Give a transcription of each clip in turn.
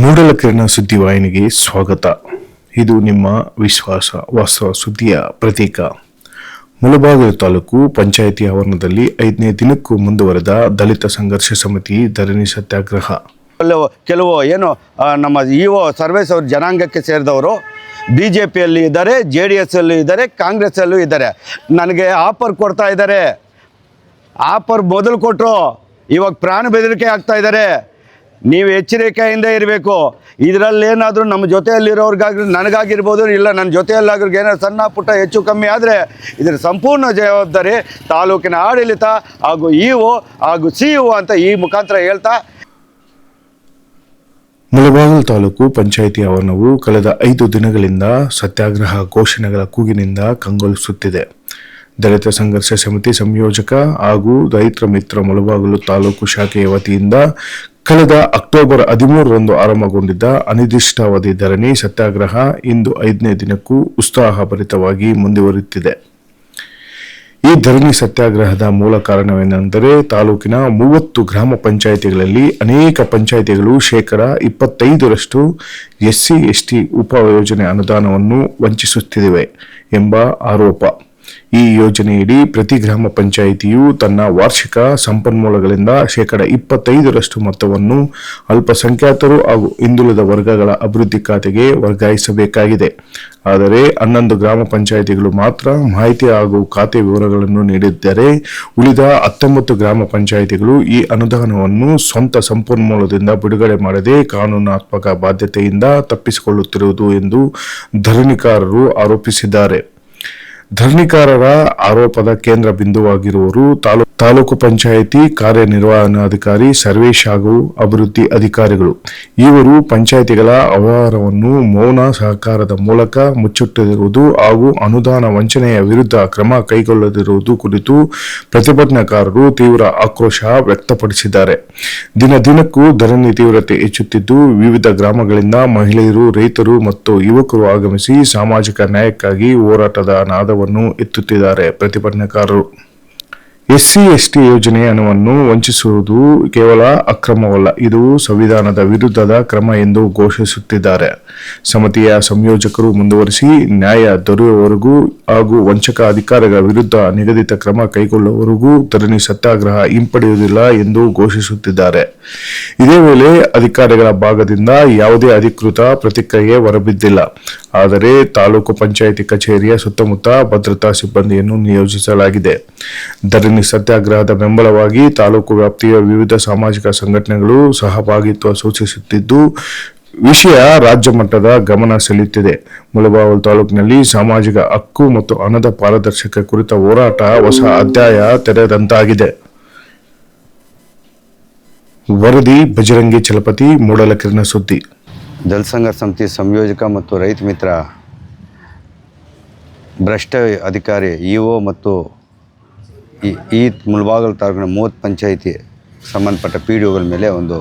ಮೂಡಲಕಿರಣ ಸುದ್ದಿವಾಹಿನಿಗೆ ಸ್ವಾಗತ. ಇದು ನಿಮ್ಮ ವಿಶ್ವಾಸ ವಾಸ್ತವ ಸುದ್ದಿಯ ಪ್ರತೀಕ. ಮುಳಬಾಗಿಲು ತಾಲೂಕು ಪಂಚಾಯಿತಿ ಆವರಣದಲ್ಲಿ ಐದನೇ ದಿನಕ್ಕೂ ಮುಂದುವರೆದ ದಲಿತ ಸಂಘರ್ಷ ಸಮಿತಿ ಧರಣಿ ಸತ್ಯಾಗ್ರಹ. ಕೆಲವು ಏನು ನಮ್ಮ ಇ ಒ ಸರ್ವೇಸ್ ಅವರು ಜನಾಂಗಕ್ಕೆ ಸೇರಿದವರು ಬಿ ಜೆ ಪಿಯಲ್ಲಿ ಇದ್ದಾರೆ ಜೆ ಡಿ ಎಸ್ಸಲ್ಲೂ ಇದ್ದಾರೆ ಕಾಂಗ್ರೆಸ್ಸಲ್ಲೂ ಇದ್ದಾರೆ. ನನಗೆ ಆಫರ್ ಕೊಡ್ತಾ ಇದ್ದಾರೆ. ಆಫರ್ ಮೊದಲು ಕೊಟ್ಟರು ಇವಾಗ ಪ್ರಾಣ ಬೆದರಿಕೆ ಆಗ್ತಾ ಇದ್ದಾರೆ. ನೀವು ಎಚ್ಚರಿಕೆಯಿಂದ ಇರಬೇಕು. ಇದರಲ್ಲಿ ಏನಾದರೂ ನಮ್ಮ ಜೊತೆಯಲ್ಲಿರೋರ್ಗಾಗಿ ನನಗಾಗಿರ್ಬೋದು, ಇಲ್ಲ ನನ್ನ ಜೊತೆಯಲ್ಲಾಗ್ರಿಗೆ ಏನಾದ್ರು ಸಣ್ಣ ಪುಟ್ಟ ಹೆಚ್ಚು ಕಮ್ಮಿ ಆದರೆ ಇದರ ಸಂಪೂರ್ಣ ಜವಾಬ್ದಾರಿ ತಾಲೂಕಿನ ಆಡಳಿತ ಹಾಗೂ ಇ ಒ ಹಾಗೂ ಸಿ ಒ ಅಂತ ಈ ಮುಖಾಂತರ ಹೇಳ್ತಾ. ಮುಳಬಾಗಿಲು ತಾಲೂಕು ಪಂಚಾಯಿತಿ ಆವರಣವು ಕಳೆದ ಐದು ದಿನಗಳಿಂದ ಸತ್ಯಾಗ್ರಹ ಘೋಷಣೆಗಳ ಕೂಗಿನಿಂದ ಕಂಗೊಳಿಸುತ್ತಿದೆ. ದಲಿತ ಸಂಘರ್ಷ ಸಮಿತಿ ಸಂಯೋಜಕ ಹಾಗೂ ರೈತರ ಮಿತ್ರ ಮುಳಬಾಗಿಲು ತಾಲೂಕು ಶಾಖೆಯ ವತಿಯಿಂದ ಕಳೆದ ಅಕ್ಟೋಬರ್ ಹದಿಮೂರರಂದು ಆರಂಭಗೊಂಡಿದ್ದ ಅನಿರ್ದಿಷ್ಟಾವಧಿ ಧರಣಿ ಸತ್ಯಾಗ್ರಹ ಇಂದು ಐದನೇ ದಿನಕ್ಕೂ ಉತ್ಸಾಹಭರಿತವಾಗಿ ಮುಂದುವರಿಯುತ್ತಿದೆ. ಈ ಧರಣಿ ಸತ್ಯಾಗ್ರಹದ ಮೂಲ ಕಾರಣವೇನೆಂದರೆ ತಾಲೂಕಿನ ಮೂವತ್ತು ಗ್ರಾಮ ಪಂಚಾಯಿತಿಗಳಲ್ಲಿ ಅನೇಕ ಪಂಚಾಯಿತಿಗಳು ಶೇಕಡ ಇಪ್ಪತ್ತೈದರಷ್ಟು ಎಸ್ಸಿ, ಎಸ್ಟಿ ಉಪಯೋಜನೆ ಅನುದಾನವನ್ನು ವಂಚಿಸುತ್ತಿವೆ ಎಂಬ ಆರೋಪ. ಈ ಯೋಜನೆಯಡಿ ಪ್ರತಿ ಗ್ರಾಮ ಪಂಚಾಯಿತಿಯು ತನ್ನ ವಾರ್ಷಿಕ ಸಂಪನ್ಮೂಲಗಳಿಂದ ಶೇಕಡ ಇಪ್ಪತ್ತೈದರಷ್ಟು ಮೊತ್ತವನ್ನು ಅಲ್ಪಸಂಖ್ಯಾತರು ಹಾಗೂ ಹಿಂದುಳಿದ ವರ್ಗಗಳ ಅಭಿವೃದ್ಧಿ ಖಾತೆಗೆ ವರ್ಗಾಯಿಸಬೇಕಾಗಿದೆ. ಆದರೆ ಹನ್ನೊಂದು ಗ್ರಾಮ ಪಂಚಾಯಿತಿಗಳು ಮಾತ್ರ ಮಾಹಿತಿ ಹಾಗೂ ಖಾತೆ ವಿವರಗಳನ್ನು ನೀಡಿದ್ದರೆ ಉಳಿದ ಹತ್ತೊಂಬತ್ತು ಗ್ರಾಮ ಪಂಚಾಯಿತಿಗಳು ಈ ಅನುದಾನವನ್ನು ಸ್ವಂತ ಸಂಪನ್ಮೂಲದಿಂದ ಬಿಡುಗಡೆ ಮಾಡದೆ ಕಾನೂನಾತ್ಮಕ ಬಾಧ್ಯತೆಯಿಂದ ತಪ್ಪಿಸಿಕೊಳ್ಳುತ್ತಿರುವುದು ಎಂದು ಧರಣಿಕಾರರು ಆರೋಪಿಸಿದ್ದಾರೆ. ಧರಣಿಕಾರರ ಆರೋಪದ ಕೇಂದ್ರ ಬಿಂದುವಾಗಿರುವರು ತಾಲೂ- ತಾಲೂಕು ಪಂಚಾಯಿತಿ ಕಾರ್ಯನಿರ್ವಹಣಾಧಿಕಾರಿ ಸರ್ವೇಶ್ ಹಾಗೂ ಅಭಿವೃದ್ಧಿ ಅಧಿಕಾರಿಗಳು. ಇವರು ಪಂಚಾಯಿತಿಗಳ ಅವ್ಯವಹಾರವನ್ನು ಮೌನ ಸಹಕಾರದ ಮೂಲಕ ಮುಚ್ಚಿಟ್ಟಿರುವುದು ಹಾಗೂ ಅನುದಾನ ವಂಚನೆಯ ವಿರುದ್ಧ ಕ್ರಮ ಕೈಗೊಳ್ಳದಿರುವುದು ಕುರಿತು ಪ್ರತಿಭಟನಾಕಾರರು ತೀವ್ರ ಆಕ್ರೋಶ ವ್ಯಕ್ತಪಡಿಸಿದ್ದಾರೆ. ದಿನ ದಿನಕ್ಕೂ ಧರಣಿ ತೀವ್ರತೆ ಹೆಚ್ಚುತ್ತಿದ್ದು, ವಿವಿಧ ಗ್ರಾಮಗಳಿಂದ ಮಹಿಳೆಯರು, ರೈತರು ಮತ್ತು ಯುವಕರು ಆಗಮಿಸಿ ಸಾಮಾಜಿಕ ನ್ಯಾಯಕ್ಕಾಗಿ ಹೋರಾಟದ ಎತ್ತುತ್ತಿದ್ದಾರೆ ಪ್ರತಿಭಟನಾಕಾರರು. ಎಸ್ಸಿ, ಎಸ್ಟಿ ಯೋಜನೆ ಹಣವನ್ನು ವಂಚಿಸುವುದು ಕೇವಲ ಅಕ್ರಮವಲ್ಲ, ಇದು ಸಂವಿಧಾನದ ವಿರುದ್ಧದ ಕ್ರಮ ಎಂದು ಘೋಷಿಸುತ್ತಿದ್ದಾರೆ. ಸಮಿತಿಯ ಸಂಯೋಜಕರು ಮುಂದುವರಿಸಿ ನ್ಯಾಯ ದೊರೆಯುವವರೆಗೂ ಹಾಗೂ ವಂಚಕ ಅಧಿಕಾರಿಗಳ ವಿರುದ್ಧ ನಿಗದಿತ ಕ್ರಮ ಕೈಗೊಳ್ಳುವವರೆಗೂ ಧರಣಿ ಸತ್ಯಾಗ್ರಹ ಹಿಂಪಡೆಯುವುದಿಲ್ಲ ಎಂದು ಘೋಷಿಸುತ್ತಿದ್ದಾರೆ. ಇದೇ ವೇಳೆ ಅಧಿಕಾರಿಗಳ ಭಾಗದಿಂದ ಯಾವುದೇ ಅಧಿಕೃತ ಪ್ರತಿಕ್ರಿಯೆ ಹೊರಬಿದ್ದಿಲ್ಲ. ಆದರೆ ತಾಲೂಕು ಪಂಚಾಯಿತಿ ಕಚೇರಿಯ ಸುತ್ತಮುತ್ತ ಭದ್ರತಾ ಸಿಬ್ಬಂದಿಯನ್ನು ನಿಯೋಜಿಸಲಾಗಿದೆ. ಧರಣಿ ಸತ್ಯಾಗ್ರಹದ ಬೆಂಬಲವಾಗಿ ತಾಲೂಕು ವ್ಯಾಪ್ತಿಯ ವಿವಿಧ ಸಾಮಾಜಿಕ ಸಂಘಟನೆಗಳು ಸಹಭಾಗಿತ್ವ ಸೂಚಿಸುತ್ತಿದ್ದು, ವಿಷಯ ರಾಜ್ಯ ಮಟ್ಟದ ಗಮನ ಸೆಳೆಯುತ್ತಿದೆ. ಮುಳಬಾವಲ್ ತಾಲೂಕಿನಲ್ಲಿ ಸಾಮಾಜಿಕ ಹಕ್ಕು ಮತ್ತು ಹಣದ ಪಾರದರ್ಶಕ ಕುರಿತ ಹೋರಾಟ ಹೊಸ ಅಧ್ಯಾಯ ತೆರೆದಂತಾಗಿದೆ. ವರದಿ, ಬಜರಂಗಿ ಚಲಪತಿ ಮೂಡಲಕಿರಣ ಸುದ್ದಿ. ಜಲಸಂಘ ಸಮಿತಿ ಸಂಯೋಜಕ ಮತ್ತು ರೈತ ಮಿತ್ರ ಭ್ರಷ್ಟ ಅಧಿಕಾರಿ, ಇಒ ಮತ್ತು ಈ ಈ ಮುಳಬಾಗಲು ತಾಲೂಕಿನ ಮೂವತ್ತು ಪಂಚಾಯಿತಿ ಸಂಬಂಧಪಟ್ಟ ಪಿ ಡಿ ಒಗಳ ಮೇಲೆ ಒಂದು,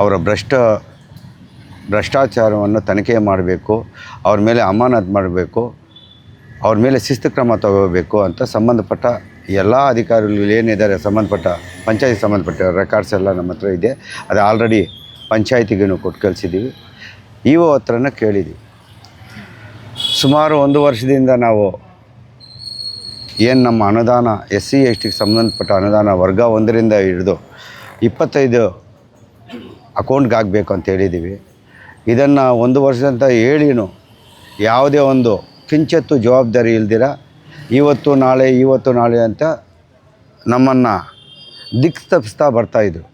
ಅವರ ಭ್ರಷ್ಟ, ಭ್ರಷ್ಟಾಚಾರವನ್ನು ತನಿಖೆ ಮಾಡಬೇಕು, ಅವ್ರ ಮೇಲೆ ಅಮಾನತ್ ಮಾಡಬೇಕು, ಅವ್ರ ಮೇಲೆ ಶಿಸ್ತು ಕ್ರಮ ತಗೋಬೇಕು ಅಂತ ಸಂಬಂಧಪಟ್ಟ ಎಲ್ಲ ಅಧಿಕಾರಿಗಳು ಏನಿದ್ದಾರೆ, ಸಂಬಂಧಪಟ್ಟ ಪಂಚಾಯತಿ ಸಂಬಂಧಪಟ್ಟ ರೆಕಾರ್ಡ್ಸ್ ಎಲ್ಲ ನಮ್ಮ ಹತ್ರ ಇದೆ. ಅದು ಆಲ್ರೆಡಿ ಪಂಚಾಯತಿಗೂ ಕೊಟ್ಟು ಕಳಿಸಿದ್ದೀವಿ. ಇ ಒ ಹತ್ರನ ಕೇಳಿದ್ದೀವಿ. ಸುಮಾರು ಒಂದು ವರ್ಷದಿಂದ ನಾವು ಏನು ನಮ್ಮ ಅನುದಾನ, ಎಸ್ ಸಿ ಎಸ್ ಟಿಗೆ ಸಂಬಂಧಪಟ್ಟ ಅನುದಾನ ವರ್ಗ ಒಂದರಿಂದ ಹಿಡಿದು ಇಪ್ಪತ್ತೈದು ಅಕೌಂಟ್ಗೆ ಆಗಬೇಕು ಅಂತ ಹೇಳಿದ್ದೀವಿ ಇದನ್ನು ಒಂದು ವರ್ಷದಂತ ಹೇಳಿನೂ ಯಾವುದೇ ಒಂದು ಕಿಂಚತ್ತು ಜವಾಬ್ದಾರಿ ಇಲ್ದಿರ, ಇವತ್ತು ನಾಳೆ ಇವತ್ತು ನಾಳೆ ಅಂತ ನಮ್ಮನ್ನು ದಿಕ್ಕು ತಪ್ಪಿಸ್ತಾ ಬರ್ತಾಯಿದ್ರು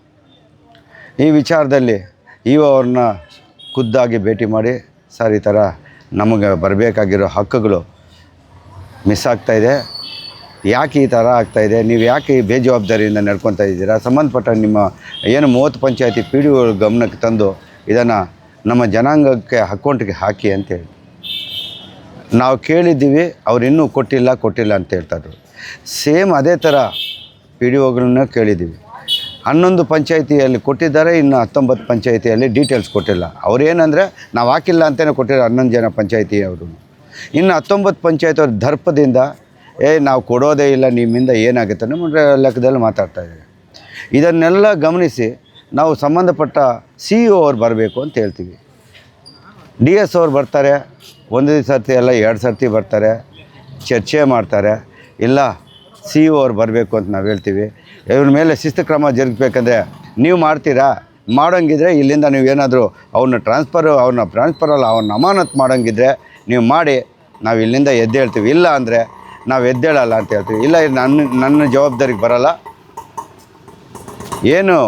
ಈ ವಿಚಾರದಲ್ಲಿ ಇವ ಅವ್ರನ್ನ ಖುದ್ದಾಗಿ ಭೇಟಿ ಮಾಡಿ, ಸರ್, ಈ ಥರ ನಮಗೆ ಬರಬೇಕಾಗಿರೋ ಹಕ್ಕುಗಳು ಮಿಸ್ ಆಗ್ತಾಯಿದೆ ಯಾಕೆ ಈ ಥರ ಆಗ್ತಾಯಿದೆ ನೀವು ಯಾಕೆ ಬೇಜವಾಬ್ದಾರಿಯಿಂದ ನಡ್ಕೊತಾ ಇದ್ದೀರಾ? ಸಂಬಂಧಪಟ್ಟ ನಿಮ್ಮ ಏನು ಮೂವತ್ತು ಪಂಚಾಯತಿ ಪಿ ಡಿ ಗಮನಕ್ಕೆ ತಂದು ಇದನ್ನು ನಮ್ಮ ಜನಾಂಗಕ್ಕೆ ಅಕೌಂಟ್ಗೆ ಹಾಕಿ ಅಂತೇಳಿ ನಾವು ಕೇಳಿದ್ದೀವಿ, ಅವ್ರು ಇನ್ನೂ ಕೊಟ್ಟಿಲ್ಲ ಕೊಟ್ಟಿಲ್ಲ ಅಂತ ಹೇಳ್ತಾಯಿದ್ರು ಸೇಮ್ ಅದೇ ಥರ ಪಿ ಡಿ ಒಗಳನ್ನ ಕೇಳಿದ್ದೀವಿ. ಹನ್ನೊಂದು ಪಂಚಾಯಿತಿಯಲ್ಲಿ ಕೊಟ್ಟಿದ್ದಾರೆ, ಇನ್ನು ಹತ್ತೊಂಬತ್ತು ಪಂಚಾಯಿತಿಯಲ್ಲಿ ಡೀಟೇಲ್ಸ್ ಕೊಟ್ಟಿಲ್ಲ. ಅವ್ರು ಏನಂದರೆ, ನಾವು ಹಾಕಿಲ್ಲ ಅಂತಲೇ ಕೊಟ್ಟಿರೋ ಹನ್ನೊಂದು ಜನ ಪಂಚಾಯಿತಿ ಅವರು ಇನ್ನು ಹತ್ತೊಂಬತ್ತು ಪಂಚಾಯತ್ ಅವ್ರ ದರ್ಪದಿಂದ ಏ, ನಾವು ಕೊಡೋದೇ ಇಲ್ಲ, ನಿಮ್ಮಿಂದ ಏನಾಗುತ್ತೆ ನಮ್ಮ ಲೆಕ್ಕದಲ್ಲಿ ಮಾತಾಡ್ತಾ ಇದ್ದೀವಿ. ಇದನ್ನೆಲ್ಲ ಗಮನಿಸಿ ನಾವು ಸಂಬಂಧಪಟ್ಟ ಸಿ ಇ ಅವ್ರು ಬರಬೇಕು ಅಂತ ಹೇಳ್ತೀವಿ. ಡಿ ಎಸ್ ಅವ್ರು ಬರ್ತಾರೆ, ಒಂದು ಸರ್ತಿ ಅಲ್ಲ, ಎರಡು ಸರ್ತಿ ಬರ್ತಾರೆ, ಚರ್ಚೆ ಮಾಡ್ತಾರೆ. ಇಲ್ಲ ಸಿ ಇ ಅವ್ರು ಬರಬೇಕು ಅಂತ ನಾವು ಹೇಳ್ತೀವಿ. ಇವ್ರ ಮೇಲೆ ಶಿಸ್ತು ಕ್ರಮ ಜರುಗಬೇಕಂದ್ರೆ ನೀವು ಮಾಡ್ತೀರಾ? ಮಾಡೋಂಗಿದ್ರೆ ಇಲ್ಲಿಂದ ನೀವು ಏನಾದರೂ ಅವನ್ನ ಟ್ರಾನ್ಸ್ಫರ್ ಅವನ್ನ ಅಲ್ಲ, ಅವ್ರನ್ನ ಅಮಾನತ್ ಮಾಡೋಂಗಿದ್ರೆ ನೀವು ಮಾಡಿ ನಾವು ಇಲ್ಲಿಂದ ಎದ್ದೇಳ್ತೀವಿ. ಇಲ್ಲ ಅಂದರೆ ನಾವು ಎದ್ದೇಳಲ್ಲ ಅಂತ ಹೇಳ್ತೀವಿ. ಇಲ್ಲ ನನ್ನ ನನ್ನ ಜವಾಬ್ದಾರಿಗೆ ಬರಲ್ಲ. ಏನು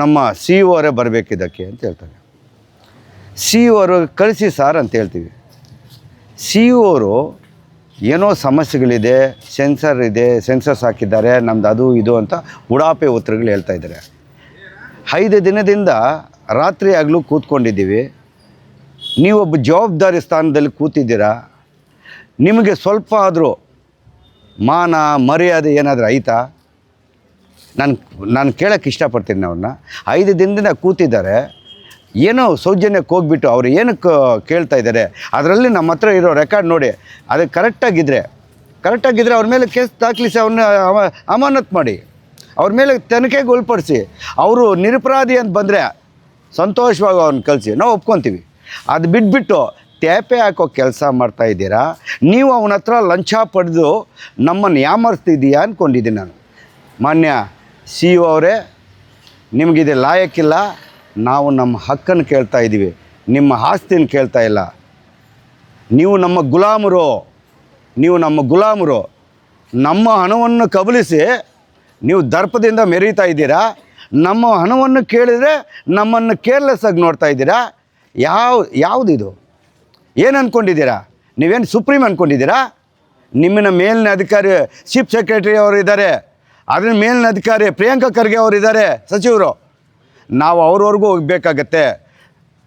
ನಮ್ಮ ಸಿ ಇ ಅವರೇ ಬರಬೇಕಿದ್ದಕ್ಕೆ ಅಂತ ಹೇಳ್ತಾರೆ. ಸಿ ಇ ಅವರು ಕಳಿಸಿ ಸಾರ್ ಅಂತ ಹೇಳ್ತೀವಿ. ಸಿ ಇ ಅವರು ಏನೋ ಸಮಸ್ಯೆಗಳಿದೆ ಸೆನ್ಸರ್ ಇದೆ ಸೆನ್ಸರ್ಸ್ ಹಾಕಿದ್ದಾರೆ, ನಮ್ದು ಅದು, ಇದು ಅಂತ ಉಡಾಪೆ ಉತ್ತರಗಳು ಹೇಳ್ತಾ ಇದ್ದಾರೆ. ಐದು ದಿನದಿಂದ ರಾತ್ರಿ ಆಗಲೂ ಕೂತ್ಕೊಂಡಿದ್ದೀವಿ. ನೀವೊಬ್ಬ ಜವಾಬ್ದಾರಿ ಸ್ಥಾನದಲ್ಲಿ ಕೂತಿದ್ದೀರಾ? ನಿಮಗೆ ಸ್ವಲ್ಪ ಆದರೂ ಮಾನ, ಮರ್ಯಾದೆ ಏನಾದರೂ ಐತಾ ನಾನು ನಾನು ಕೇಳೋಕ್ಕೆ ಇಷ್ಟಪಡ್ತೀನಿ ಅವ್ರನ್ನ ಐದು ದಿನದಿಂದ ಕೂತಿದ್ದಾರೆ. ಏನೋ ಸೌಜನ್ಯಕ್ಕೆ ಹೋಗ್ಬಿಟ್ಟು ಅವ್ರು ಏನಕ್ಕೆ ಕೇಳ್ತಾ ಇದ್ದಾರೆ? ಅದರಲ್ಲಿ ನಮ್ಮ ಹತ್ರ ಇರೋ ರೆಕಾರ್ಡ್ ನೋಡಿ. ಅದು ಕರೆಕ್ಟಾಗಿದ್ದರೆ ಕರೆಕ್ಟಾಗಿದ್ದರೆ ಅವ್ರ ಮೇಲೆ ಕೇಸ್ ದಾಖಲಿಸಿ ಅವ್ರನ್ನ ಅಮಾನತ್ ಮಾಡಿ. ಅವ್ರ ಮೇಲೆ ತನಿಖೆಗೆ ಒಳಪಡಿಸಿ. ಅವರು ನಿರಪರಾಧಿ ಅಂತ ಬಂದರೆ ಸಂತೋಷವಾಗಿ ಅವ್ರನ್ನ ಕಳಿಸಿ. ನಾವು ಒಪ್ಕೊತೀವಿ. ಅದು ಬಿಟ್ಬಿಟ್ಟು ತೇಪೆ ಹಾಕೋ ಕೆಲಸ ಮಾಡ್ತಾ ಇದ್ದೀರಾ? ನೀವು ಅವನ ಹತ್ರ ಲಂಚ ಪಡೆದು ನಮ್ಮನ್ನು ಯಾಮರ್ಸ್ತಿದ್ದೀಯಾ ಅಂದ್ಕೊಂಡಿದ್ದೀನಿ ನಾನು. ಮಾನ್ಯ, ಸಿ ಇ ಅವರೇ, ನಿಮಗಿದೆ ಲಾಯಕ್ಕಿಲ್ಲ. ನಾವು ನಮ್ಮ ಹಕ್ಕನ್ನು ಕೇಳ್ತಾ ಇದ್ದೀವಿ. ನಿಮ್ಮ ಆಸ್ತಿನ ಕೇಳ್ತಾ ಇಲ್ಲ. ನೀವು ನಮ್ಮ ಗುಲಾಮರು. ನೀವು ನಮ್ಮ ಗುಲಾಮರು. ನಮ್ಮ ಹಣವನ್ನು ಕಬಲಿಸಿ ನೀವು ದರ್ಪದಿಂದ ಮೆರೀತಾ ಇದ್ದೀರಾ? ನಮ್ಮ ಹಣವನ್ನು ಕೇಳಿದರೆ ನಮ್ಮನ್ನು ಕೇರ್ಲೆಸ್ ಆಗಿ ನೋಡ್ತಾ ಇದ್ದೀರಾ? ಯಾವ, ಯಾವುದಿದು? ಏನು ಅಂದ್ಕೊಂಡಿದ್ದೀರಾ ನೀವೇನು ಸುಪ್ರೀಂ ಅಂದ್ಕೊಂಡಿದ್ದೀರಾ ನಿಮ್ಮನ್ನ ಮೇಲಿನ ಅಧಿಕಾರಿ, ಚೀಫ್ ಸೆಕ್ರೆಟರಿ ಅವರು ಇದ್ದಾರೆ. ಅದ್ರ ಮೇಲಿನ ಅಧಿಕಾರಿ ಪ್ರಿಯಾಂಕಾ ಖರ್ಗೆ ಅವರು ಇದ್ದಾರೆ, ಸಚಿವರು. ನಾವು ಅವ್ರವ್ರಿಗೂ ಹೋಗಬೇಕಾಗತ್ತೆ.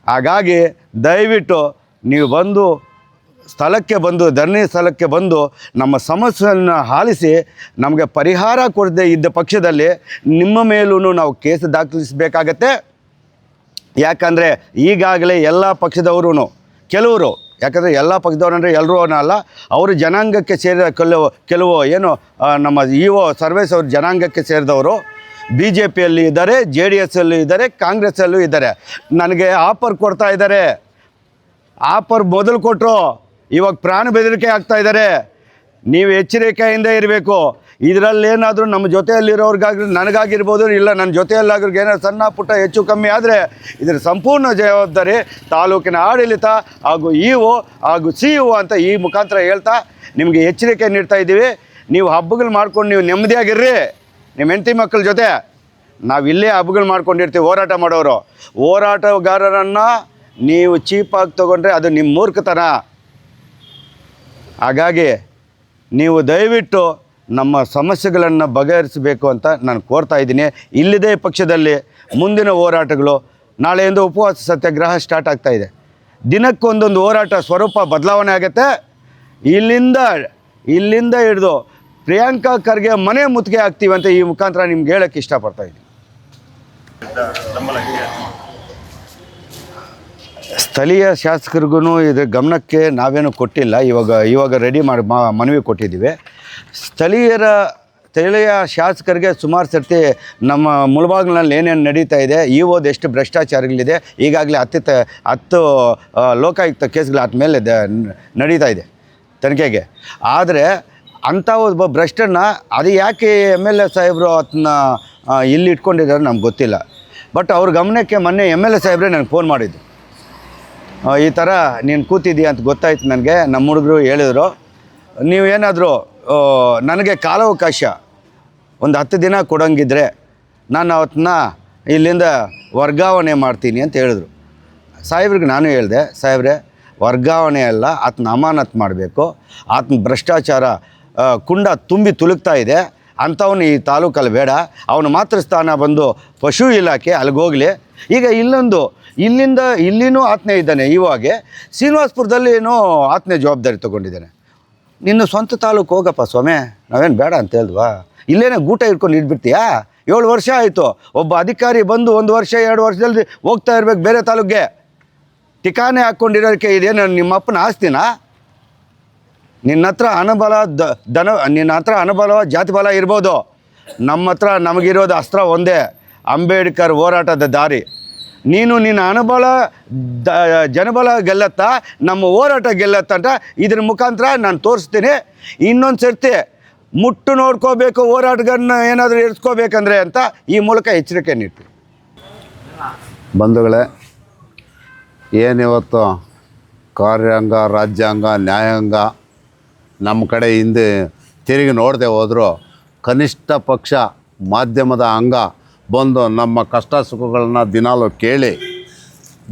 ಹಾಗಾಗಿ ದಯವಿಟ್ಟು ನೀವು ಬಂದು ಸ್ಥಳಕ್ಕೆ ಬಂದು, ಧರಣಿ ಸ್ಥಳಕ್ಕೆ ಬಂದು ನಮ್ಮ ಸಮಸ್ಯೆಯನ್ನು ಆಲಿಸಿ, ನಮಗೆ ಪರಿಹಾರ ಕೊಡದೆ ಇದ್ದ ಪಕ್ಷದಲ್ಲಿ ನಿಮ್ಮ ಮೇಲೂ ನಾವು ಕೇಸ್ ದಾಖಲಿಸಬೇಕಾಗತ್ತೆ. ಯಾಕಂದರೆ ಈಗಾಗಲೇ ಎಲ್ಲ ಪಕ್ಷದವರು ಕೆಲವರು, ಯಾಕಂದರೆ ಎಲ್ಲ ಪಕ್ಷದವರು ಅಂದರೆ ಎಲ್ಲರೂ ಅಲ್ಲ, ಅವರು ಜನಾಂಗಕ್ಕೆ ಸೇರಿದ ಕೆಲವು ಕೆಲವು ಏನು ನಮ್ಮ ಇ ಒ ಸರ್ವೇಸ್ ಅವರು ಜನಾಂಗಕ್ಕೆ ಸೇರಿದವರು ಬಿ ಜೆ ಪಿಯಲ್ಲಿ ಇದ್ದಾರೆ, ಜೆ ಡಿ ಎಸ್ಸಲ್ಲೂ ಇದ್ದಾರೆ, ಕಾಂಗ್ರೆಸ್ಸಲ್ಲೂ ಇದ್ದಾರೆ. ನನಗೆ ಆಫರ್ ಕೊಡ್ತಾ ಇದ್ದಾರೆ. ಆಫರ್ ಮೊದಲು ಕೊಟ್ಟರು ಇವಾಗ ಪ್ರಾಣ ಬೆದರಿಕೆ ಆಗ್ತಾ ಇದ್ದಾರೆ. ನೀವು ಎಚ್ಚರಿಕೆಯಿಂದ ಇರಬೇಕು. ಇದರಲ್ಲೇನಾದರೂ ನಮ್ಮ ಜೊತೆಯಲ್ಲಿರೋರ್ಗಾಗಿ ನನಗಾಗಿರ್ಬೋದು, ಇಲ್ಲ ನನ್ನ ಜೊತೆಯಲ್ಲಾಗ್ರಿಗೆ ಏನಾದ್ರು ಸಣ್ಣ ಪುಟ್ಟ ಹೆಚ್ಚು ಕಮ್ಮಿ ಆದರೆ ಇದರ ಸಂಪೂರ್ಣ ಜವಾಬ್ದಾರಿ ತಾಲೂಕಿನ ಆಡಳಿತ ಹಾಗೂ ಇ ಒ ಹಾಗೂ ಸಿ ಒ ಅಂತ ಈ ಮುಖಾಂತರ ಹೇಳ್ತಾ ನಿಮಗೆ ಎಚ್ಚರಿಕೆ ನೀಡ್ತಾ ಇದ್ದೀವಿ. ನೀವು ಹಬ್ಬಗಳು ಮಾಡ್ಕೊಂಡು ನೀವು ನೆಮ್ಮದಿಯಾಗಿರ್ರಿ. ನಿಮ್ಮ ಹೆಂಡತಿ ಮಕ್ಕಳ ಜೊತೆ ನಾವು ಇಲ್ಲೇ ಹಬ್ಬಗಳು ಮಾಡ್ಕೊಂಡಿರ್ತೀವಿ, ಹೋರಾಟ ಮಾಡೋರು. ಹೋರಾಟಗಾರರನ್ನು ನೀವು ಚೀಪಾಗಿ ತೊಗೊಂಡ್ರೆ ಅದು ನಿಮ್ಮ ಮೂರ್ಖತನ. ಹಾಗಾಗಿ ನೀವು ದಯವಿಟ್ಟು ನಮ್ಮ ಸಮಸ್ಯೆಗಳನ್ನು ಬಗೆಹರಿಸಬೇಕು ಅಂತ ನಾನು ಕೋರ್ತಾ ಇದ್ದೀನಿ. ಇಲ್ಲದೇ ಪಕ್ಷದಲ್ಲಿ ಮುಂದಿನ ಹೋರಾಟಗಳು ನಾಳೆಯಿಂದ ಉಪವಾಸ ಸತ್ಯಾಗ್ರಹ ಸ್ಟಾರ್ಟ್ ಆಗ್ತಾ ಇದೆ. ದಿನಕ್ಕೊಂದೊಂದು ಹೋರಾಟ ಸ್ವರೂಪ ಬದಲಾವಣೆ ಆಗುತ್ತೆ. ಇಲ್ಲಿಂದ ಇಲ್ಲಿಂದ ಹಿಡಿದು ಪ್ರಿಯಾಂಕಾ ಖರ್ಗೆ ಮನೆ ಮುತ್ತಿಗೆ ಆಗ್ತೀವಿ ಅಂತ ಈ ಮುಖಾಂತರ ನಿಮ್ಗೆ ಹೇಳೋಕ್ಕೆ ಇಷ್ಟಪಡ್ತಾ ಇದ್ದೀನಿ. ಸ್ಥಳೀಯ ಶಾಸಕರಿಗೂ ಇದು ಗಮನಕ್ಕೆ ನಾವೇನು ಕೊಟ್ಟಿಲ್ಲ. ಇವಾಗ ಇವಾಗ ರೆಡಿ ಮಾಡಿ ಮನವಿ ಕೊಟ್ಟಿದ್ದೀವಿ. ಸ್ಥಳೀಯರ, ಸ್ಥಳೀಯ ಶಾಸಕರಿಗೆ ಸುಮಾರು ಸರ್ತಿ ನಮ್ಮ ಮುಳಬಾಗಿಲಿನಲ್ಲಿ ಏನೇನು ನಡೀತಾ ಇದೆ ಈ ಓದು ಎಷ್ಟು ಭ್ರಷ್ಟಾಚಾರಗಳಿದೆ, ಈಗಾಗಲೇ ಹತ್ತು ತ- ಹತ್ತು ಲೋಕಾಯುಕ್ತ ಕೇಸ್ಗಳು ಆದ ಮೇಲೆ ನಡೀತಾ ಇದೆ ತನಿಖೆಗೆ. ಆದರೆ ಅಂಥ ಒಬ್ಬ ಭ್ರಷ್ಟನ್ನ ಅದು ಯಾಕೆ ಎಂ ಎಲ್ ಎ ಸಾಹೇಬರು ಅದನ್ನ ಇಲ್ಲಿ ಇಟ್ಕೊಂಡಿದ್ದಾರೆ ನಮ್ಗೆ ಗೊತ್ತಿಲ್ಲ. ಬಟ್ ಅವ್ರ ಗಮನಕ್ಕೆ ಮೊನ್ನೆ ಎಂ ಎಲ್ ಎ ಸಾಹೇಬ್ರೆ ನನಗೆ ಫೋನ್ ಮಾಡಿದ್ದು. ಈ ಥರ ನೀನು ಕೂತಿದ್ದೀಯ ಅಂತ ಗೊತ್ತಾಯ್ತು ನನಗೆ. ನಮ್ಮ ಹುಡುಗರು ಹೇಳಿದರು. ನೀವೇನಾದರೂ ನನಗೆ ಕಾಲಾವಕಾಶ ಒಂದು ಹತ್ತು ದಿನ ಕೊಡೋಂಗಿದ್ರೆ ನಾನು ಅವತ್ತನ್ನ ಇಲ್ಲಿಂದ ವರ್ಗಾವಣೆ ಮಾಡ್ತೀನಿ ಅಂತ ಹೇಳಿದ್ರು. ಸಾಹೇಬ್ರಿಗೆ ನಾನು ಹೇಳಿದೆ, ಸಾಹೇಬ್ರೆ, ವರ್ಗಾವಣೆ ಅಲ್ಲ, ಆತನ ಅಮಾನತ್ ಮಾಡಬೇಕು. ಆತನ ಭ್ರಷ್ಟಾಚಾರ ಕುಂಡ ತುಂಬಿ ತುಲುಕ್ತಾ ಇದೆ. ಅಂಥವನು ಈ ತಾಲೂಕಲ್ಲಿ ಬೇಡ. ಅವನು ಮಾತ್ರ ಸ್ಥಾನ ಬಂದು ಪಶು ಇಲಾಖೆ ಅಲ್ಲಿಗೆ ಹೋಗಲಿ. ಈಗ ಇಲ್ಲೊಂದು, ಇಲ್ಲಿಂದ ಇಲ್ಲಿನೂ ಆತ್ನೆ ಇದ್ದಾನೆ ಇವಾಗೆ, ಶ್ರೀನಿವಾಸ್ಪುರದಲ್ಲಿ ಏನೋ ಆತ್ನೆ ಜವಾಬ್ದಾರಿ ತೊಗೊಂಡಿದ್ದಾನೆ. ನಿನ್ನ ಸ್ವಂತ ತಾಲೂಕು ಹೋಗಪ್ಪ ಸ್ವಾಮಿ, ನಾವೇನು ಬೇಡ ಅಂತ ಹೇಳಿದ್ವಾ? ಇಲ್ಲೇನೇ ಗೂಟ ಇಟ್ಕೊಂಡು ಇಟ್ಬಿಡ್ತೀಯಾ? ಏಳು ವರ್ಷ ಆಯಿತು, ಒಬ್ಬ ಅಧಿಕಾರಿ ಬಂದು ಒಂದು ವರ್ಷ, ಎರಡು ವರ್ಷದಲ್ಲಿ ಹೋಗ್ತಾ ಇರ್ಬೇಕು ಬೇರೆ ತಾಲೂಕಿಗೆ. ಟಿಕಾನೆ ಹಾಕ್ಕೊಂಡಿರೋಕ್ಕೆ ಇದೇನು ನಿಮ್ಮ ಅಪ್ಪನ ಆಸ್ತಿನಾ? ನಿನ್ನ ಹತ್ರ ಅನುಬಲ ದ ದನ ನಿನ್ನ ಹತ್ರ ಅನುಬಲ ಜಾತಿ ಬಲ ಇರ್ಬೋದು. ನಮ್ಮ ಹತ್ರ ನಮಗಿರೋದು ಅಸ್ತ್ರ ಒಂದೇ. ಅಂಬೇಡ್ಕರ್ ಹೋರಾಟದ ದಾರಿ. ನೀನು ನಿನ್ನ ಅನುಬಲ, ದ, ಜನಬಲ ಗೆಲ್ಲತ್ತಾ, ನಮ್ಮ ಹೋರಾಟ ಗೆಲ್ಲತ್ತ ಅಂತ ಇದ್ರ ಮುಖಾಂತರ ನಾನು ತೋರಿಸ್ತೀನಿ. ಇನ್ನೊಂದು ಸರ್ತಿ ಮುಟ್ಟು ನೋಡ್ಕೋಬೇಕು ಹೋರಾಟಗಾರನ್ನ ಏನಾದರೂ ಇರಿಸ್ಕೋಬೇಕಂದ್ರೆ ಅಂತ ಈ ಮೂಲಕ ಎಚ್ಚರಿಕೆ ನೀಡ್ತೀನಿ. ಬಂಧುಗಳೇ ಏನಿವತ್ತು ಕಾರ್ಯಾಂಗ, ರಾಜ್ಯಾಂಗ, ನ್ಯಾಯಾಂಗ ನಮ್ಮ ಕಡೆ ಹಿಂದೆ ತಿರುಗಿ ನೋಡದೆ ಹೋದರೂ ಕನಿಷ್ಠ ಪಕ್ಷ ಮಾಧ್ಯಮದ ಅಂಗ ಬಂದು ನಮ್ಮ ಕಷ್ಟ ಸುಖಗಳನ್ನ ದಿನಾಲು ಕೇಳಿ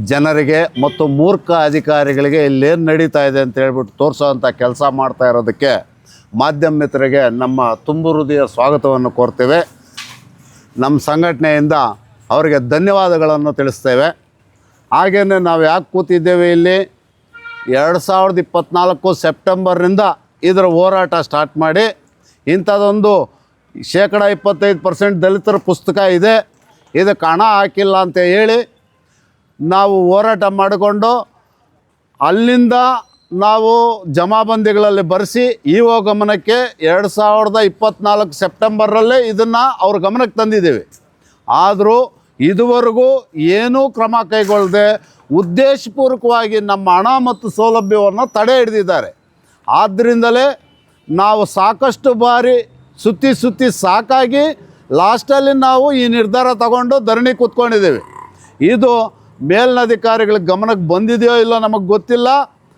ಜನರಿಗೆ ಮತ್ತು ಮೂರ್ಖ ಅಧಿಕಾರಿಗಳಿಗೆ ಇಲ್ಲೇನು ನಡೀತಾ ಇದೆ ಅಂತ ಹೇಳ್ಬಿಟ್ಟು ತೋರಿಸೋವಂಥ ಕೆಲಸ ಮಾಡ್ತಾ ಇರೋದಕ್ಕೆ ಮಾಧ್ಯಮ ಮಿತ್ರರಿಗೆ ನಮ್ಮ ತುಂಬು ಹೃದಯ ಸ್ವಾಗತವನ್ನು ಕೋರ್ತೇವೆ. ನಮ್ಮ ಸಂಘಟನೆಯಿಂದ ಅವರಿಗೆ ಧನ್ಯವಾದಗಳನ್ನು ತಿಳಿಸ್ತೇವೆ. ಹಾಗೆಯೇ ನಾವು ಯಾಕೆ ಕೂತಿದ್ದೇವೆ ಇಲ್ಲಿ? ಎರಡು ಸಾವಿರದ ಇಪ್ಪತ್ತ್ನಾಲ್ಕು ಸೆಪ್ಟೆಂಬರ್ನಿಂದ ಇದರ ಹೋರಾಟ ಸ್ಟಾರ್ಟ್ ಮಾಡಿ ಇಂಥದ್ದೊಂದು ಶೇಕಡ ಇಪ್ಪತ್ತೈದು ಪರ್ಸೆಂಟ್ ದಲಿತರ ಪುಸ್ತಕ ಇದೆ. ಇದಕ್ಕೆ ಹಣ ಹಾಕಿಲ್ಲ ಅಂತ ಹೇಳಿ ನಾವು ಹೋರಾಟ ಮಾಡಿಕೊಂಡು ಅಲ್ಲಿಂದ ನಾವು ಜಮಾಬಂದಿಗಳಲ್ಲಿ ಬರೆಸಿ ಇ ಒ ಗಮನಕ್ಕೆ ಎರಡು ಸಾವಿರದ ಇಪ್ಪತ್ತ್ನಾಲ್ಕು ಸೆಪ್ಟೆಂಬರಲ್ಲೇ ಇದನ್ನು ಅವ್ರ ಗಮನಕ್ಕೆ ತಂದಿದ್ದೀವಿ. ಆದರೂ ಇದುವರೆಗೂ ಏನೂ ಕ್ರಮ ಕೈಗೊಳ್ಳದೆ ಉದ್ದೇಶಪೂರ್ವಕವಾಗಿ ನಮ್ಮ ಹಣ ಮತ್ತು ಸೌಲಭ್ಯವನ್ನು ತಡೆ ಹಿಡಿದಿದ್ದಾರೆ. ಆದ್ದರಿಂದಲೇ ನಾವು ಸಾಕಷ್ಟು ಬಾರಿ ಸುತ್ತಿ ಸುತ್ತಿ ಸಾಕಾಗಿ ಲಾಸ್ಟಲ್ಲಿ ನಾವು ಈ ನಿರ್ಧಾರ ತಗೊಂಡು ಧರಣಿ ಕೂತ್ಕೊಂಡಿದ್ದೀವಿ. ಇದು ಮೇಲ್ನಧಿಕಾರಿಗಳ ಗಮನಕ್ಕೆ ಬಂದಿದೆಯೋ ಇಲ್ಲೋ ನಮಗೆ ಗೊತ್ತಿಲ್ಲ.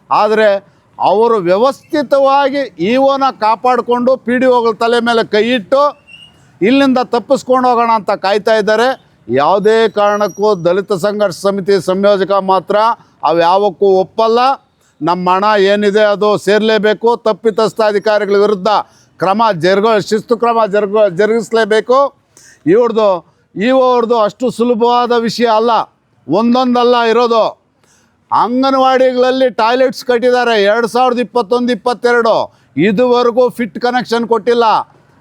ಆದರೆ ಅವರು ವ್ಯವಸ್ಥಿತವಾಗಿ ಇವನ ಕಾಪಾಡಿಕೊಂಡು ಪಿ ಡಿ ಒಗಳ ತಲೆ ಮೇಲೆ ಕೈ ಇಟ್ಟು ಇಲ್ಲಿಂದ ತಪ್ಪಿಸ್ಕೊಂಡು ಹೋಗೋಣ ಅಂತ ಕಾಯ್ತಾ ಇದ್ದಾರೆ. ಯಾವುದೇ ಕಾರಣಕ್ಕೂ ದಲಿತ ಸಂಘರ್ಷ ಸಮಿತಿ ಸಂಯೋಜಕ ಮಾತ್ರ ಅವು ಯಾವಕ್ಕೂ ಒಪ್ಪಲ್ಲ. ನಮ್ಮ ಹಣ ಏನಿದೆ ಅದು ಸೇರಲೇಬೇಕು. ತಪ್ಪಿತಸ್ಥ ಅಧಿಕಾರಿಗಳ ವಿರುದ್ಧ ಕ್ರಮ ಜರುಗೋ, ಶಿಸ್ತು ಕ್ರಮ ಜರುಗೋ, ಜರುಗಿಸಲೇಬೇಕು. ಇವ್ರದ್ದು ಇವ್ರದ್ದು ಅಷ್ಟು ಸುಲಭವಾದ ವಿಷಯ ಅಲ್ಲ. ಒಂದೊಂದಲ್ಲ ಇರೋದು. ಅಂಗನವಾಡಿಗಳಲ್ಲಿ ಟಾಯ್ಲೆಟ್ಸ್ ಕಟ್ಟಿದ್ದಾರೆ. ಎರಡು ಸಾವಿರದ ಇಪ್ಪತ್ತೊಂದು, ಇಪ್ಪತ್ತೆರಡು. ಇದುವರೆಗೂ ಫಿಟ್ ಕನೆಕ್ಷನ್ ಕೊಟ್ಟಿಲ್ಲ.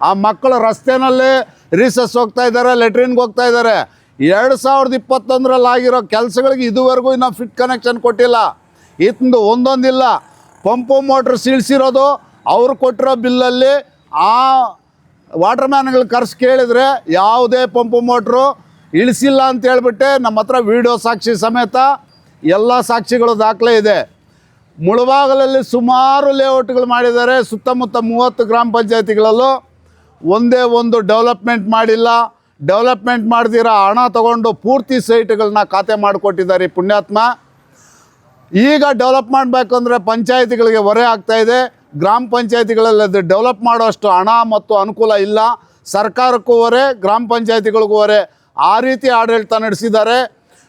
ಆ ಮಕ್ಕಳು ರಸ್ತೆನಲ್ಲಿ ರೀಸಸ್ ಹೋಗ್ತಾ ಇದ್ದಾರೆ, ಲೆಟ್ರಿನ್ಗೆ ಹೋಗ್ತಾ ಇದ್ದಾರೆ. ಎರಡು ಸಾವಿರದ ಇಪ್ಪತ್ತೊಂದರಲ್ಲಿ ಆಗಿರೋ ಕೆಲಸಗಳಿಗೆ ಇದುವರೆಗೂ ಇನ್ನೂ ಫಿಟ್ ಕನೆಕ್ಷನ್ ಕೊಟ್ಟಿಲ್ಲ. ಇತ್ತಂದು ಒಂದೊಂದಿಲ್ಲ. ಪಂಪು ಮೋಟ್ರ್ ಸೀಳ್ಸಿರೋದು ಅವ್ರು ಕೊಟ್ಟಿರೋ ಬಿಲ್ಲಲ್ಲಿ ಆ ವಾಟರ್ ಮ್ಯಾನ್ಗಳು ಕರ್ಸಿ ಕೇಳಿದರೆ ಯಾವುದೇ ಪಂಪು ಮೋಟ್ರು ಇಳಿಸಿಲ್ಲ ಅಂತ ಹೇಳ್ಬಿಟ್ಟೆ. ನಮ್ಮ ಹತ್ರ ವಿಡಿಯೋ ಸಾಕ್ಷಿ ಸಮೇತ ಎಲ್ಲ ಸಾಕ್ಷಿಗಳು ದಾಖಲೆ ಇದೆ. ಮುಳಬಾಗಲಲ್ಲಿ ಸುಮಾರು ಲೇಔಟ್ಗಳು ಮಾಡಿದ್ದಾರೆ. ಸುತ್ತಮುತ್ತ ಮೂವತ್ತು ಗ್ರಾಮ ಪಂಚಾಯತಿಗಳಲ್ಲೂ ಒಂದೇ ಒಂದು ಡೆವಲಪ್ಮೆಂಟ್ ಮಾಡಿಲ್ಲ. ಡೆವಲಪ್ಮೆಂಟ್ ಮಾಡ್ದಿರ ಹಣ ತಗೊಂಡು ಪೂರ್ತಿ ಸೈಟ್ಗಳನ್ನ ಖಾತೆ ಮಾಡಿಕೊಟ್ಟಿದ್ದಾರೆ ಈ ಪುಣ್ಯಾತ್ಮ. ಈಗ ಡೆವಲಪ್ ಮಾಡಬೇಕಂದ್ರೆ ಪಂಚಾಯತಿಗಳಿಗೆ ಹೊರೆ ಆಗ್ತಾ ಇದೆ. ಗ್ರಾಮ ಪಂಚಾಯತಿಗಳಲ್ಲಿ ಅದು ಡೆವಲಪ್ ಮಾಡೋಷ್ಟು ಹಣ ಮತ್ತು ಅನುಕೂಲ ಇಲ್ಲ. ಸರ್ಕಾರಕ್ಕೂ ಹೊರೆ, ಗ್ರಾಮ ಪಂಚಾಯತಿಗಳಿಗೂ ಹೊರೆ. ಆ ರೀತಿ ಆಡಳಿತ ನಡೆಸಿದ್ದಾರೆ.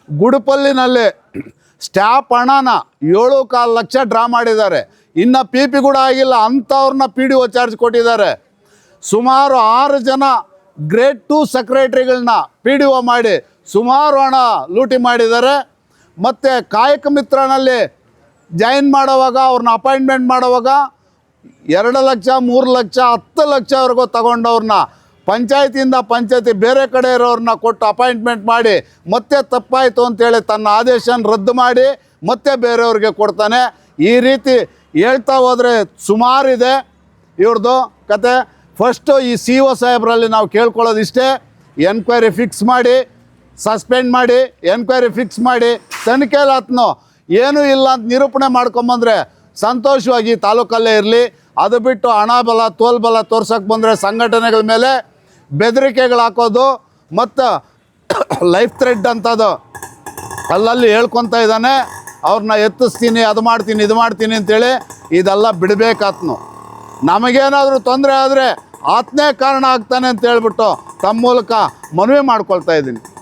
ಗುಡುಪಲ್ಲಿನಲ್ಲಿ ಸ್ಟ್ಯಾಪ್ ಹಣನ ಏಳು ಕಾಲು ಲಕ್ಷ ಡ್ರಾ ಮಾಡಿದ್ದಾರೆ. ಇನ್ನು ಪಿ ಪಿ ಕೂಡ ಆಗಿಲ್ಲ, ಅಂಥವ್ರನ್ನ ಪಿ ಡಿ ಒ ಚಾರ್ಜ್ ಕೊಟ್ಟಿದ್ದಾರೆ. ಸುಮಾರು ಆರು ಜನ ಗ್ರೇಡ್ ಟು ಸೆಕ್ರೆಟ್ರಿಗಳನ್ನ ಪಿ ಡಿ ಒ ಮಾಡಿ ಸುಮಾರು ಹಣ ಲೂಟಿ ಮಾಡಿದ್ದಾರೆ. ಮತ್ತು ಕಾಯಕ ಮಿತ್ರನಲ್ಲಿ ಜಾಯಿನ್ ಮಾಡೋವಾಗ, ಅವ್ರನ್ನ ಅಪಾಯಿಂಟ್ಮೆಂಟ್ ಮಾಡೋವಾಗ ಎರಡು ಲಕ್ಷ, ಮೂರು ಲಕ್ಷ, ಹತ್ತು ಲಕ್ಷವರೆಗೂ ತಗೊಂಡವ್ರನ್ನ, ಪಂಚಾಯತಿಯಿಂದ ಪಂಚಾಯತಿ ಬೇರೆ ಕಡೆ ಇರೋರನ್ನ ಕೊಟ್ಟು ಅಪಾಯಿಂಟ್ಮೆಂಟ್ ಮಾಡಿ, ಮತ್ತೆ ತಪ್ಪಾಯಿತು ಅಂತೇಳಿ ತನ್ನ ಆದೇಶನ ರದ್ದು ಮಾಡಿ, ಮತ್ತೆ ಬೇರೆಯವ್ರಿಗೆ ಕೊಡ್ತಾನೆ. ಈ ರೀತಿ ಹೇಳ್ತಾ ಹೋದರೆ ಸುಮಾರಿದೆ ಇವ್ರದ್ದು ಕತೆ. ಫಸ್ಟು ಈ ಸಿ ಒ ಸಾಹೇಬ್ರಲ್ಲಿ ನಾವು ಕೇಳ್ಕೊಳ್ಳೋದಿಷ್ಟೇ ಎನ್ಕ್ವೈರಿ ಫಿಕ್ಸ್ ಮಾಡಿ ಸಸ್ಪೆಂಡ್ ಮಾಡಿ ಎನ್ಕ್ವೈರಿ ಫಿಕ್ಸ್ ಮಾಡಿ ತನಿಖೆಯಲ್ಲಿ ಆತನು ಏನೂ ಇಲ್ಲ ಅಂತ ನಿರೂಪಣೆ ಮಾಡ್ಕೊಂಬಂದ್ರೆ ಸಂತೋಷವಾಗಿ ತಾಲೂಕಲ್ಲೇ ಇರಲಿ. ಅದು ಬಿಟ್ಟು ಹಣ ಬಲ ತೋಲ್ಬಲ ತೋರ್ಸೋಕೆ ಬಂದರೆ ಸಂಘಟನೆಗಳ ಮೇಲೆ ಬೆದರಿಕೆಗಳು ಹಾಕೋದು ಮತ್ತು ಲೈಫ್ ಥ್ರೆಡ್ ಅಂಥದ್ದು ಅಲ್ಲಲ್ಲಿ ಹೇಳ್ಕೊತ ಇದ್ದಾನೆ ಅವ್ರನ್ನ ಎತ್ತಿಸ್ತೀನಿ, ಅದು ಮಾಡ್ತೀನಿ, ಇದು ಮಾಡ್ತೀನಿ ಅಂತೇಳಿ ಇದೆಲ್ಲ ಬಿಡಬೇಕಾತ್ನು. ನಮಗೇನಾದರೂ ತೊಂದರೆ ಆದರೆ ಆತನೇ ಕಾರಣ ಆಗ್ತಾನೆ ಅಂತ ಹೇಳ್ಬಿಟ್ಟು ತಮ್ಮ ಮೂಲಕ ಮನವಿ ಮಾಡ್ಕೊಳ್ತಾ ಇದ್ದೀನಿ.